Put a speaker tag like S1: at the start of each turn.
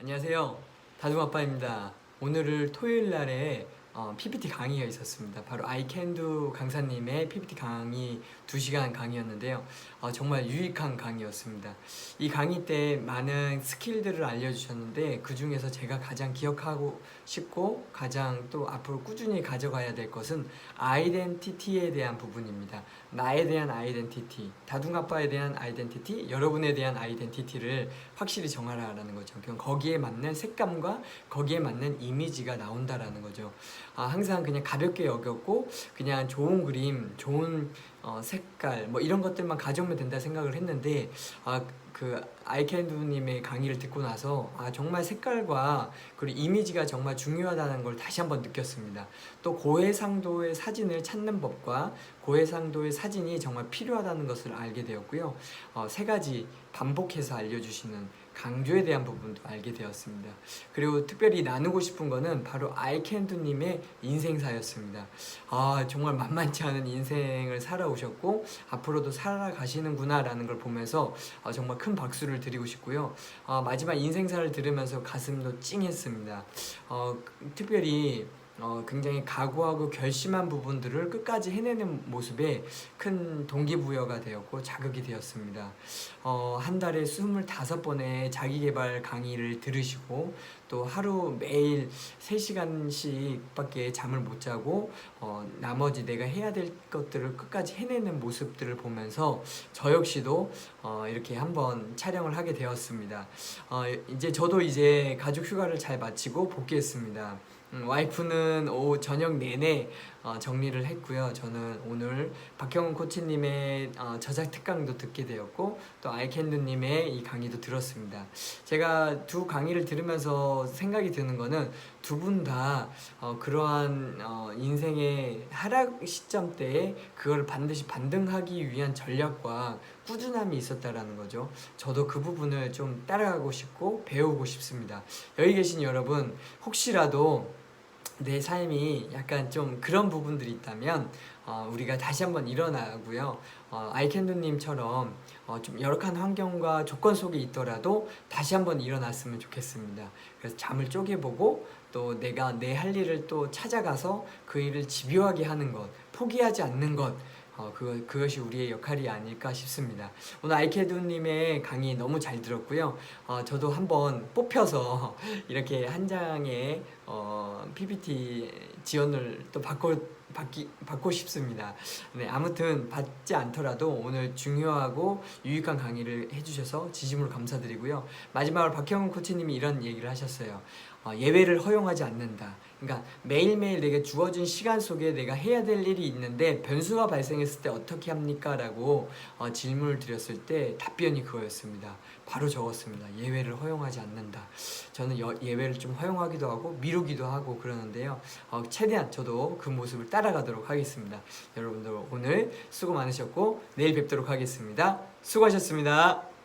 S1: 안녕하세요. 다둥아빠입니다. 오늘을 토요일 날에 어, PPT 강의가 있었습니다. 바로 아이캔두 강사님의 PPT 강의 2시간 강의였는데요. 어, 정말 유익한 강의였습니다. 이 강의 때 많은 스킬들을 알려주셨는데 그 중에서 제가 가장 기억하고 싶고 가장 또 앞으로 꾸준히 가져가야 될 것은 아이덴티티에 대한 부분입니다. 나에 대한 아이덴티티, 다둥아빠에 대한 아이덴티티, 여러분에 대한 아이덴티티를 확실히 정하라라는 거죠. 그럼 거기에 맞는 색감과 거기에 맞는 이미지가 나온다라는 거죠. 아, 항상 그냥 가볍게 여겼고 그냥 좋은 그림, 좋은 어, 색깔 뭐 이런 것들만 가져오면 된다 생각을 했는데 아, 그 아이캔두님의 강의를 듣고 나서 아 정말 색깔과 그리고 이미지가 정말 중요하다는 걸 다시 한번 느꼈습니다. 또 고해상도의 사진을 찾는 법과 고해상도의 사진이 정말 필요하다는 것을 알게 되었고요. 어, 세 가지 반복해서 알려주시는 강조에 대한 부분도 알게 되었습니다. 그리고 특별히 나누고 싶은 거는 바로 아이캔두님의 인생사였습니다. 아 정말 만만치 않은 인생을 살아오셨고 앞으로도 살아가시는구나라는 걸 보면서 아, 정말 큰 박수를 드리고 싶고요. 아, 마지막 인생사를 들으면서 가슴도 찡했습니다. 어, 특별히 어, 굉장히 각오하고 결심한 부분들을 끝까지 해내는 모습에 큰 동기부여가 되었고 자극이 되었습니다. 어, 한 달에 25번의 자기개발 강의를 들으시고 또 하루 매일 3시간씩밖에 잠을 못 자고 어, 나머지 내가 해야 될 것들을 끝까지 해내는 모습들을 보면서 저 역시도 어, 이렇게 한번 촬영을 하게 되었습니다. 어, 이제 저도 이제 가족 휴가를 잘 마치고 복귀했습니다. 음, 와이프는 오후 저녁 내내 어, 정리를 했고요. 저는 오늘 박형훈 코치님의 어, 저작 특강도 듣게 되었고 또 아이캔드님의 이 강의도 들었습니다. 제가 두 강의를 들으면서 생각이 드는 거는 두 분 다 어, 그러한 어, 인생의 하락 시점 때에 그걸 반드시 반등하기 위한 전략과 꾸준함이 있었다라는 거죠. 저도 그 부분을 좀 따라가고 싶고 배우고 싶습니다. 여기 계신 여러분 혹시라도 내 삶이 약간 좀 그런 부분들이 있다면 어, 우리가 다시 한번 일어나고요. 어, 아이캔두님처럼 어, 좀 열악한 환경과 조건 속에 있더라도 다시 한번 일어났으면 좋겠습니다. 그래서 잠을 쪼개보고 또 내가 내 할 일을 또 찾아가서 그 일을 집요하게 하는 것, 포기하지 않는 것. 어, 그거, 그것이 우리의 역할이 아닐까 싶습니다. 오늘 아이캐두님의 강의 너무 잘 들었고요. 어, 저도 한번 뽑혀서 이렇게 한 장의 어, PPT 지원을 또 받고 받기, 받고 싶습니다. 네, 아무튼 받지 않더라도 오늘 중요하고 유익한 강의를 해주셔서 진심으로 감사드리고요. 마지막으로 박형훈 코치님이 이런 얘기를 하셨어요. 어, 예외를 허용하지 않는다. 그러니까 매일매일 내게 주어진 시간 속에 내가 해야 될 일이 있는데 변수가 발생했을 때 어떻게 합니까? 라고 어, 질문을 드렸을 때 답변이 그거였습니다. 바로 적었습니다. 예외를 허용하지 않는다. 저는 여- 예외를 좀 허용하기도 하고 미루기도 하고 그러는데요. 어, 최대한 저도 그 모습을 따라가도록 하겠습니다. 여러분들 오늘 수고 많으셨고 내일 뵙도록 하겠습니다. 수고하셨습니다.